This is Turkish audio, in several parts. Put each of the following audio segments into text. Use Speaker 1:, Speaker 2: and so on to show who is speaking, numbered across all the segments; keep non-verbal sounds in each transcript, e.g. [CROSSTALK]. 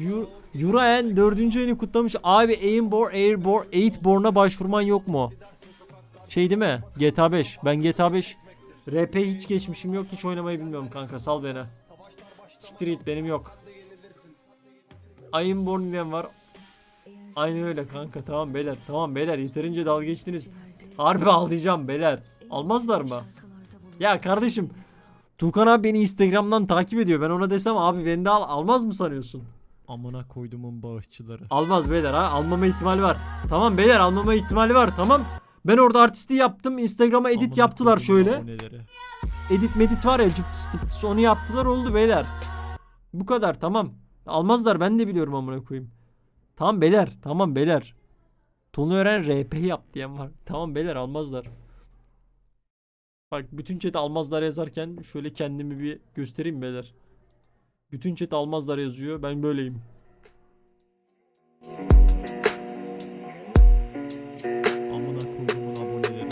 Speaker 1: Yu- Yuraen dördüncü ayını kutlamış. Abi Aimborn, Airborn, Eightborn'a başvurman yok mu? Şey değil mi? GTA 5. Ben GTA 5 RP hiç geçmişim yok. Hiç oynamayı bilmiyorum kanka. Sal beni. Siktir git benim yok. Aimborn diyen var. Aynen öyle kanka. Tamam beyler. Tamam beyler. Yeterince dalga geçtiniz. Harbi ağlayacağım beyler. Almazlar mı? Ya kardeşim. Tukan abi beni Instagram'dan takip ediyor. Ben ona desem abi beni de al. Almaz mı sanıyorsun? Amına koydumun bağışçıları. Almaz beyler ha. Almama ihtimali var. Tamam beyler almama ihtimali var. Tamam. Ben orada artisti yaptım. Instagram'a edit yaptılar şöyle. Edit medit var ya cıptıs tıptıs onu yaptılar oldu beyler. Bu kadar tamam. Almazlar ben de biliyorum amına koyayım. Tamam beyler tamam beyler. Tonu öğren RP yap diyen var. Tamam beyler almazlar. Bak bütün chat almazlar yazarken şöyle kendimi bir göstereyim beyler. Bütün chat almazlar yazıyor. Ben böyleyim. Amına koyduğumun aboneleri.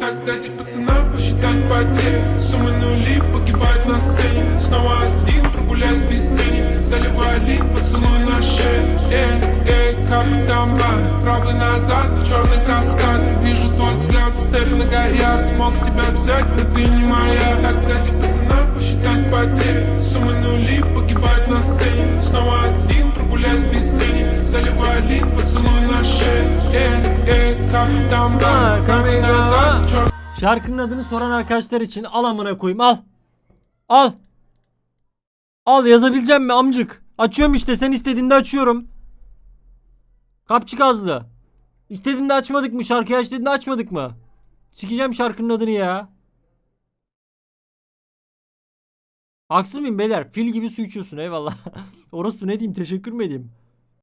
Speaker 2: Так дайте пацанам посчитать потери Суммы нули погибают на сцене Снова один прогуляюсь без тени Заливаю лик, поцелуй на шею Эй, эй, как там бар Правый назад, черный каскад Вижу твой взгляд, стерлинга гоят Мог тебя взять, но ты не моя Так дайте пацанам посчитать потери Суммы нули погибают на сцене Снова один прогуляюсь без тени Заливаю лик, поцелуй на шею Эй, эй, как там бар
Speaker 1: Ah,
Speaker 2: Правый
Speaker 1: coming
Speaker 2: назад,
Speaker 1: out.
Speaker 2: черный
Speaker 1: Şarkının adını soran arkadaşlar için al amına koyayım al. Al. Al yazabileceğim mi amcık? Açıyorum işte sen istediğinde açıyorum. Kapçık azlı. İstediğinde açmadık mı şarkıyı aç dediğinde açmadık mı? Sikeceğim şarkının adını ya. Haksız mıyım beyler? Fil gibi su içiyorsun eyvallah. [LAUGHS] Orası ne diyeyim teşekkür mü edeyim?